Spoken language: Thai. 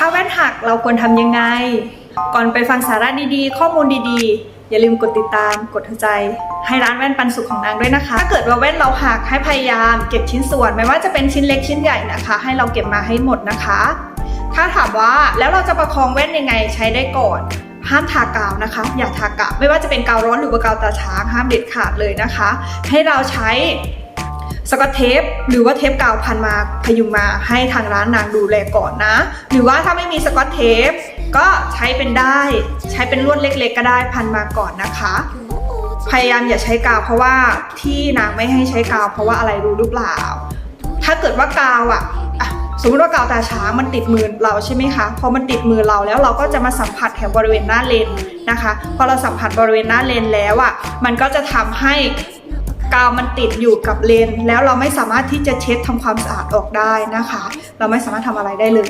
ถ้าแว่นหักเราควรทำยังไง ก่อนไปฟังสาระดีๆ ข้อมูลดีๆ อย่าลืมกดติดตาม กดหัวใจ ให้ร้านแว่นปันสุขของนางด้วยนะคะ ถ้าเกิดว่าแว่นเราหักให้พยายามเก็บชิ้นส่วน ไม่ว่าจะเป็นชิ้นเล็กชิ้นใหญ่นะคะ ให้เราเก็บมาให้หมดนะคะ ถ้าถามว่าแล้วเราจะประคองแว่นยังไงใช้ได้ก่อนห้ามทากาวนะคะ อย่าทากาวไม่ว่าจะเป็นกาวร้อนหรือว่ากาวตาช้างห้ามเด็ดขาดเลยนะคะ ให้เราใช้ สกอตเทปหรือว่าเทปกาวพันมาพยุงมาให้ทางร้านนางดูแลก่อนนะ หรือว่าถ้าไม่มีสกอตเทปก็ใช้เป็นได้ใช้เป็นลวดเล็ก ๆ ก็ได้พันมาก่อนนะคะ พยายามอย่าใช้กาวเพราะว่าที่นางไม่ให้ใช้กาวเพราะว่าอะไรรู้หรือเปล่า ถ้าเกิดว่ากาวอะสมมติว่ากาวตาช้างมันติดมือเราใช่ไหมคะ พอมันติดมือเราแล้วเราก็จะมาสัมผัสแถวบริเวณหน้าเลนนะคะ พอเราสัมผัสบริเวณหน้าเลนแล้วอะมันก็จะทำให้ กาวมันติดอยู่กับเลน แล้วเราไม่สามารถที่จะเช็ดทำความสะอาดออกได้นะคะ เราไม่สามารถทำอะไรได้เลย